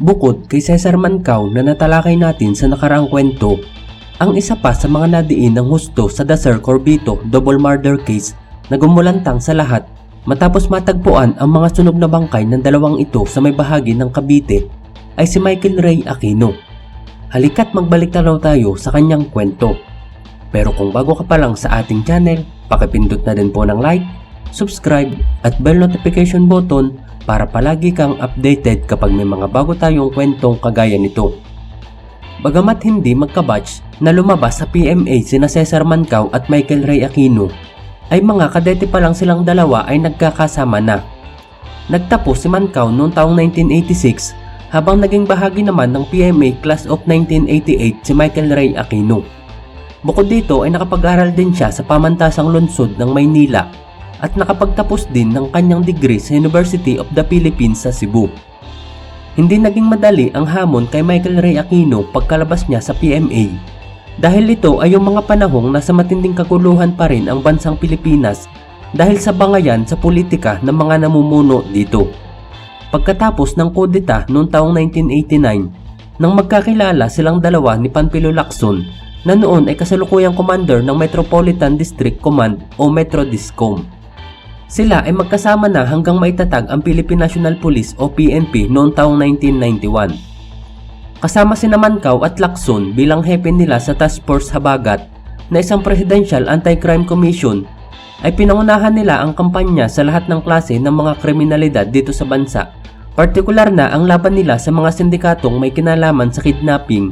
Bukod kay Cesar Mancao na natalakay natin sa nakaraang kwento, ang isa pa sa mga nadiin ng husto sa Dasar Corbito double murder case na gumulantang sa lahat matapos matagpuan ang mga sunog na bangkay ng dalawang ito sa may bahagi ng Cavite ay si Michael Ray Aquino. Halika't magbalik na tayo sa kanyang kwento. Pero kung bago ka pa lang sa ating channel, pakipindot na din po ng like, subscribe at bell notification button para palagi kang updated kapag may mga bago tayong kwentong kagaya nito. Bagamat hindi magkabatch na lumabas sa PMA sina Cesar Mancao at Michael Ray Aquino, ay mga kadete pa lang silang dalawa ay nagkakasama na. Nagtapos si Mancao noong taong 1986 habang naging bahagi naman ng PMA Class of 1988 si Michael Ray Aquino. Bukod dito ay nakapag-aral din siya sa pamantasang lungsod ng Maynila at nakapagtapos din ng kanyang degree sa University of the Philippines sa Cebu. Hindi naging madali ang hamon kay Michael Ray Aquino pagkalabas niya sa PMA dahil ito ay yung mga panahong nasa matinding kaguluhan pa rin ang bansang Pilipinas dahil sa bangayan sa politika ng mga namumuno dito. Pagkatapos ng kudeta noong taong 1989, nang magkakilala silang dalawa ni Panfilo Lacson na noon ay kasalukuyang commander ng Metropolitan District Command o Metro Discom. Sila ay magkasama na hanggang maitatag ang Philippine National Police o PNP noong taong 1991. Kasama si Namankaw at Lacson bilang hepe nila sa Task Force Habagat na isang Presidential Anti-Crime Commission ay pinangunahan nila ang kampanya sa lahat ng klase ng mga kriminalidad dito sa bansa. Partikular na ang laban nila sa mga sindikatong may kinalaman sa kidnapping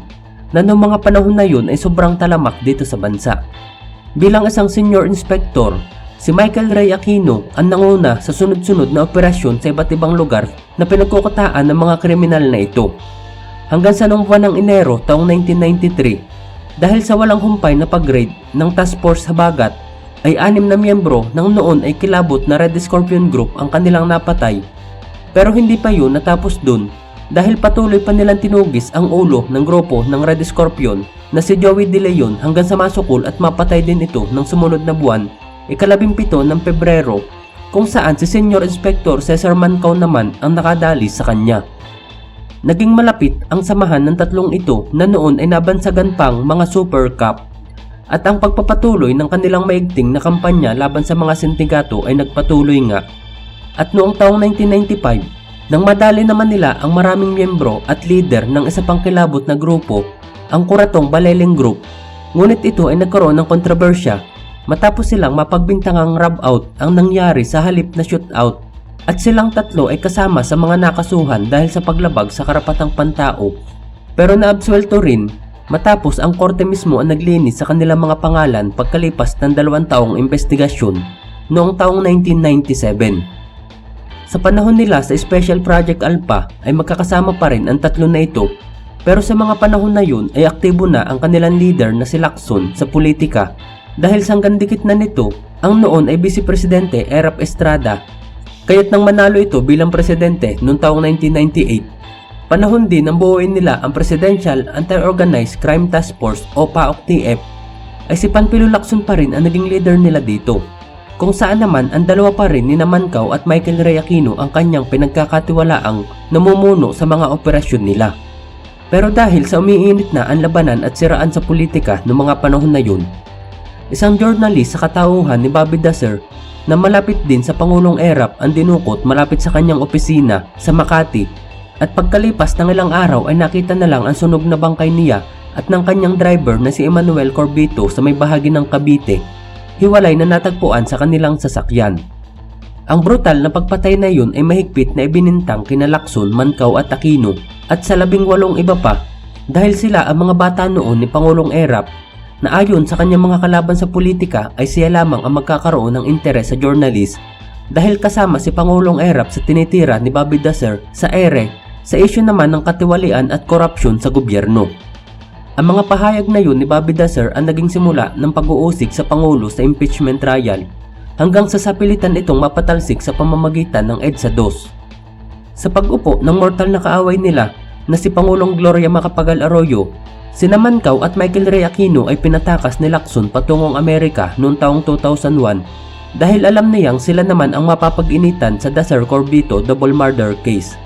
na noong mga panahon na yun ay sobrang talamak dito sa bansa. Bilang isang senior inspector, si Michael Ray Aquino ang nanguna sa sunod-sunod na operasyon sa iba't ibang lugar na pinagkukutaan ng mga kriminal na ito. Hanggang sa noong buwan ng Enero taong 1993, dahil sa walang humpay na pag-raid ng Task Force Habagat, ay anim na miyembro ng noon ay kilabot na Red Scorpion Group ang kanilang napatay. Pero hindi pa yun natapos dun dahil patuloy pa nilang tinugis ang ulo ng grupo ng Red Scorpion na si Joey De Leon hanggang sa masukol at mapatay din ito ng sumunod na buwan, ikalabing pito ng Pebrero, kung saan si Senior Inspector Cesar Mancao naman ang nakadali sa kanya. Naging malapit ang samahan ng tatlong ito na noon ay nabansagan pang mga Super Cup at ang pagpapatuloy ng kanilang maigting na kampanya laban sa mga sindikato ay nagpatuloy nga. At noong taong 1995, nang madali naman nila ang maraming miyembro at leader ng isa pang kilabot na grupo, ang Kuratong Baleling Group. Ngunit ito ay nagkaroon ng kontrobersya matapos silang mapagbintangang rub out ang nangyari sa halip na shootout at silang tatlo ay kasama sa mga nakasuhan dahil sa paglabag sa karapatang pantao. Pero naabsuelto rin matapos ang korte mismo ang naglinis sa kanilang mga pangalan pagkalipas ng dalawang taong investigasyon noong taong 1997. Sa panahon nila sa Special Project Alpha ay magkakasama pa rin ang tatlo na ito pero sa mga panahon na yun ay aktibo na ang kanilang leader na si Lacson sa politika dahil sanggang dikit na nito ang noon ay Vice Presidente Erap Estrada kaya't nang manalo ito bilang presidente noong taong 1998 Panahon din ng buuin nila ang Presidential Anti-Organized Crime Task Force o PAOK-TF ay si Panfilo Lacson pa rin ang naging leader nila dito. Kung saan naman ang dalawa pa rin ni Namankaw at Michael Ray Aquino ang kanyang pinagkakatiwalaang namumuno sa mga operasyon nila. Pero dahil sa umiinit na ang labanan at siraan sa politika noong mga panahon na yun, isang journalist sa katauhan ni Bobby Dasser na malapit din sa Pangulong Erap ang dinukot malapit sa kanyang opisina sa Makati at pagkalipas ng ilang araw ay nakita na lang ang sunog na bangkay niya at ng kanyang driver na si Emmanuel Corbito sa may bahagi ng Cavite, hiwalay na natagpuan sa kanilang sasakyan. Ang brutal na pagpatay na yun ay mahigpit na ibinintang kina Lacson, Mancao at Aquino at sa labing walong iba pa dahil sila ang mga bata noon ni Pangulong Erap na ayon sa kanyang mga kalaban sa politika ay siya lamang ang magkakaroon ng interes sa journalist dahil kasama si Pangulong Erap sa tinitira ni Bobby Dasser sa ere sa isyu naman ng katiwalian at korupsyon sa gobyerno. Ang mga pahayag na yun ni Bobby Dasser ang naging simula ng pag-uusig sa Pangulo sa impeachment trial hanggang sa sapilitan itong mapatalsik sa pamamagitan ng EDSA 2. Sa pag-upo ng mortal na kaaway nila na si Pangulong Gloria Macapagal Arroyo, si Namankaw at Michael Ray Aquino ay pinatakas ni Lacson patungong Amerika noong taong 2001 dahil alam niyang sila naman ang mapapag-initan sa Dasar Corbito double murder case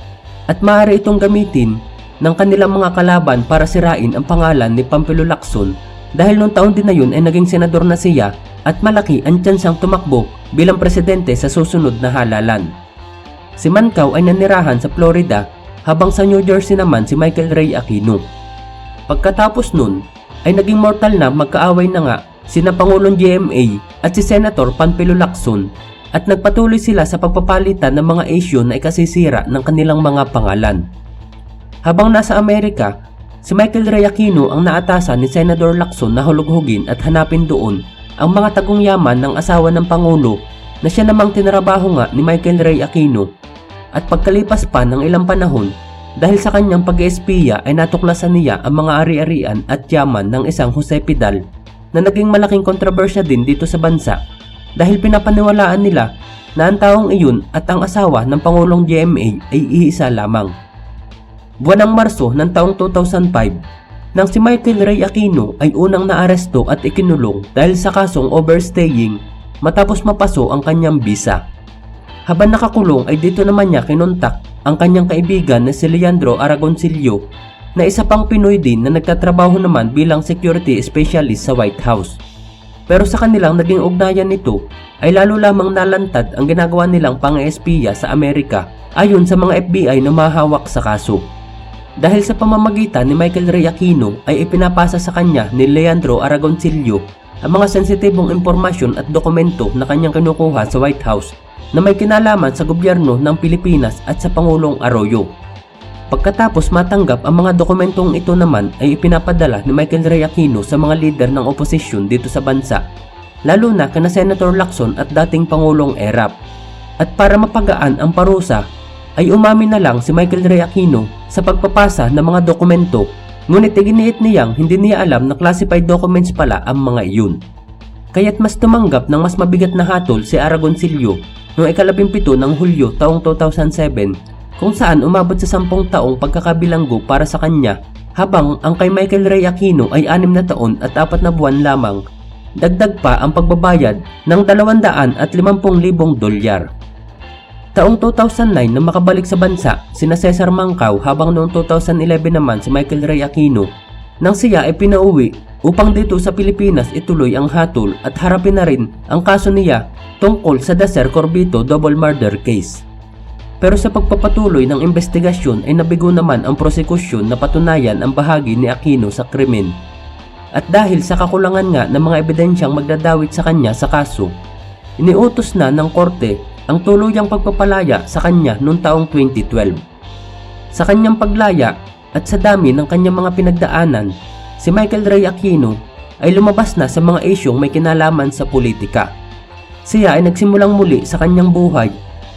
at maaari itong gamitin ng kanilang mga kalaban para sirain ang pangalan ni Pampilo Lacson dahil noong taon din na yun ay naging senador na siya at malaki ang tsansang tumakbo bilang presidente sa susunod na halalan. Si Mancaw ay nanirahan sa Florida habang sa New Jersey naman si Michael Ray Aquino. Pagkatapos nun ay naging mortal na magkaaway na nga sina Pangulong GMA at si Senator Panpilo Lacson at nagpatuloy sila sa pagpapalitan ng mga issue na ikasisira ng kanilang mga pangalan. Habang nasa Amerika, si Michael Ray Aquino ang naatasan ni Senator Lacson na hulughugin at hanapin doon ang mga tagong yaman ng asawa ng Pangulo na siya namang tinrabaho nga ni Michael Ray Aquino at pagkalipas pa ng ilang panahon dahil sa kanyang pag-espiya ay natuklasan niya ang mga ari-arian at yaman ng isang Jose Pidal na naging malaking kontrobersya din dito sa bansa dahil pinapaniwalaan nila na ang taong iyon at ang asawa ng Pangulong GMA ay iisa lamang. Buwan ng Marso ng taong 2005, nang si Michael Ray Aquino ay unang naaresto at ikinulong dahil sa kasong overstaying matapos mapaso ang kanyang visa. Habang nakakulong ay dito naman niya kinontak ang kanyang kaibigan na si Leandro Aragoncillo na isa pang Pinoy din na nagtatrabaho naman bilang security specialist sa White House. Pero sa kanilang naging ugnayan nito ay lalo lamang nalantad ang ginagawa nilang pang-espiya sa Amerika ayon sa mga FBI na mahawak sa kaso. Dahil sa pamamagitan ni Michael Ray Aquino ay ipinapasa sa kanya ni Leandro Aragoncillo ang mga sensitibong impormasyon at dokumento na kanyang kinukuha sa White House na may kinalaman sa gobyerno ng Pilipinas at sa Pangulong Arroyo. Pagkatapos matanggap ang mga dokumentong ito naman ay ipinapadala ni Michael Ray Aquino sa mga lider ng oposisyon dito sa bansa, lalo na kana Senator Lacson at dating Pangulong Erap. At para mapagaan ang parusa, ay umamin na lang si Michael Ray Aquino sa pagpapasa ng mga dokumento ngunit iginiit niyang hindi niya alam na classified documents pala ang mga iyon. Kaya't mas tumanggap ng mas mabigat na hatol si Aragoncillo noong ikalabimpito ng Hulyo taong 2007 kung saan umabot sa sampung taong pagkakabilanggo para sa kanya habang ang kay Michael Ray Aquino ay anim na taon at apat na buwan lamang dagdag pa ang pagbabayad ng 250,000 dolyar. Taong 2009 na makabalik sa bansa, sina Cesar Mangkaw habang noong 2011 naman si Michael Ray Aquino nang siya ay pinauwi upang dito sa Pilipinas ituloy ang hatol at harapin na rin ang kaso niya tungkol sa Dacer Corbito double murder case. Pero sa pagpapatuloy ng investigasyon ay nabigo naman ang prosekusyon na patunayan ang bahagi ni Aquino sa krimen. At dahil sa kakulangan nga ng mga ebidensyang magdadawit sa kanya sa kaso, iniutos na ng korte ang tuluyang pagpapalaya sa kanya noong taong 2012. Sa kanyang paglaya at sa dami ng kanyang mga pinagdaanan, si Michael Ray Aquino ay lumabas na sa mga isyong may kinalaman sa politika. Siya ay nagsimulang muli sa kanyang buhay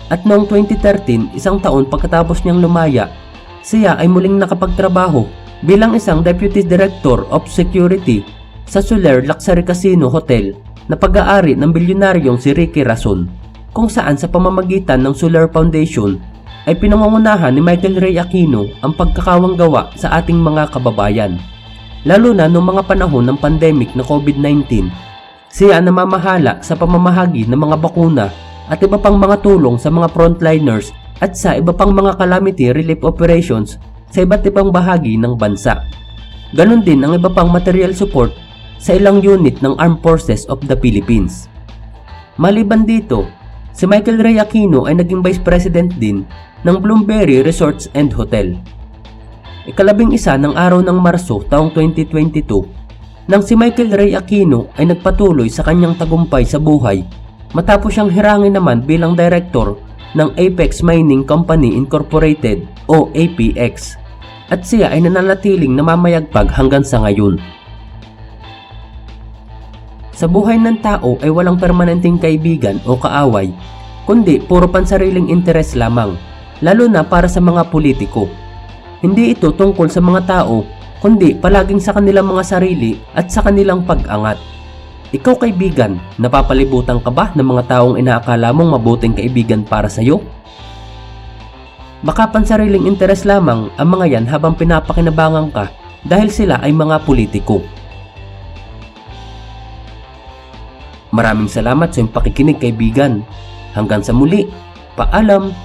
at noong 2013, isang taon pagkatapos niyang lumaya, siya ay muling nakapagtrabaho bilang isang Deputy Director of Security sa Soler Luxury Casino Hotel na pag-aari ng bilyonaryong si Ricky Rason kung saan sa pamamagitan ng Solar Foundation ay pinangungunahan ni Michael Ray Aquino ang pagkakawang gawa sa ating mga kababayan. Lalo na noong mga panahon ng pandemic na COVID-19, siya namamahala sa pamamahagi ng mga bakuna at iba pang mga tulong sa mga frontliners at sa iba pang mga calamity relief operations sa iba't ibang bahagi ng bansa. Ganon din ang iba pang material support sa ilang unit ng Armed Forces of the Philippines. Maliban dito, si Michael Ray Aquino ay naging Vice President din ng Bloomberry Resorts and Hotel. Ikalabing isa ng araw ng Marso taong 2022 nang si Michael Ray Aquino ay nagpatuloy sa kanyang tagumpay sa buhay matapos siyang hirangin naman bilang director ng Apex Mining Company Incorporated o APX at siya ay nananatiling namamayagpag hanggang sa ngayon. Sa buhay ng tao ay walang permanenteng kaibigan o kaaway, kundi puro pansariling interes lamang, lalo na para sa mga politiko. Hindi ito tungkol sa mga tao, kundi palaging sa kanilang mga sarili at sa kanilang pag-angat. Ikaw kaibigan, napapalibutan ka ba ng mga taong inaakala mong mabuting kaibigan para sa iyo? Baka pansariling interes lamang ang mga yan habang pinapakinabangan ka dahil sila ay mga politiko. Maraming salamat sa iyong pakikinig kaibigan. Hanggang sa muli, paalam!